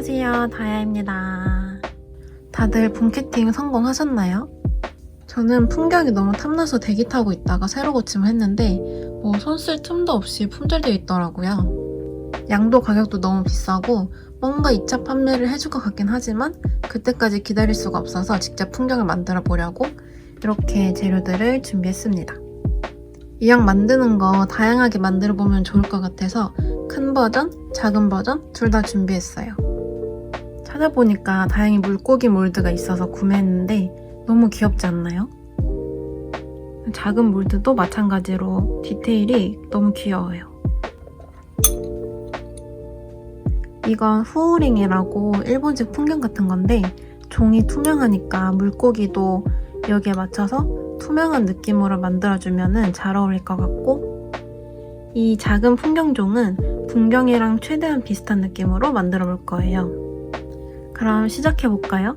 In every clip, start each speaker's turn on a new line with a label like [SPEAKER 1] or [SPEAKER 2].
[SPEAKER 1] 안녕하세요. 다야입니다. 다들 봄캐팅 성공하셨나요? 저는 풍경이 너무 탐나서 대기 타고 있다가 새로 고침을 했는데 뭐 손 쓸 틈도 없이 품절되어 있더라고요. 양도 가격도 너무 비싸고 뭔가 2차 판매를 해줄 것 같긴 하지만 그때까지 기다릴 수가 없어서 직접 풍경을 만들어 보려고 이렇게 재료들을 준비했습니다. 이양 만드는 거 다양하게 만들어 보면 좋을 것 같아서 큰 버전, 작은 버전 둘 다 준비했어요. 찾아보니까 다행히 물고기 몰드가 있어서 구매했는데 너무 귀엽지 않나요? 작은 몰드도 마찬가지로 디테일이 너무 귀여워요. 이건 후우링이라고 일본식 풍경 같은 건데 종이 투명하니까 물고기도 여기에 맞춰서 투명한 느낌으로 만들어주면 잘 어울릴 것 같고 이 작은 풍경종은 풍경이랑 최대한 비슷한 느낌으로 만들어 볼 거예요. 그럼 시작해 볼까요?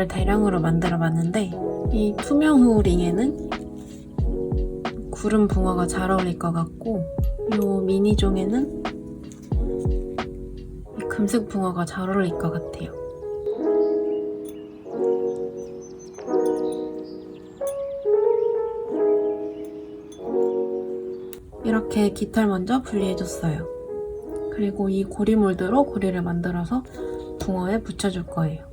[SPEAKER 1] 붕어를 대량으로 만들어 봤는데 이 투명 후 링에는 구름 붕어가 잘 어울릴 것 같고 이 미니 종에는 이 금색 붕어가 잘 어울릴 것 같아요. 이렇게 깃털 먼저 분리해줬어요. 그리고 이 고리 몰드로 고리를 만들어서 붕어에 붙여줄 거예요.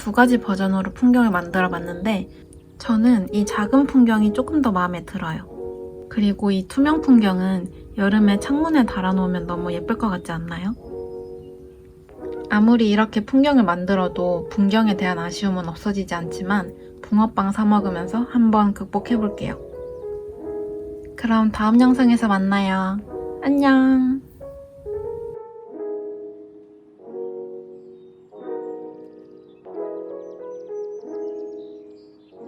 [SPEAKER 1] 두 가지 버전으로 풍경을 만들어 봤는데 저는 이 작은 풍경이 조금 더 마음에 들어요. 그리고 이 투명 풍경은 여름에 창문에 달아놓으면 너무 예쁠 것 같지 않나요? 아무리 이렇게 풍경을 만들어도 풍경에 대한 아쉬움은 없어지지 않지만 붕어빵 사 먹으면서 한번 극복해 볼게요. 그럼 다음 영상에서 만나요. 안녕!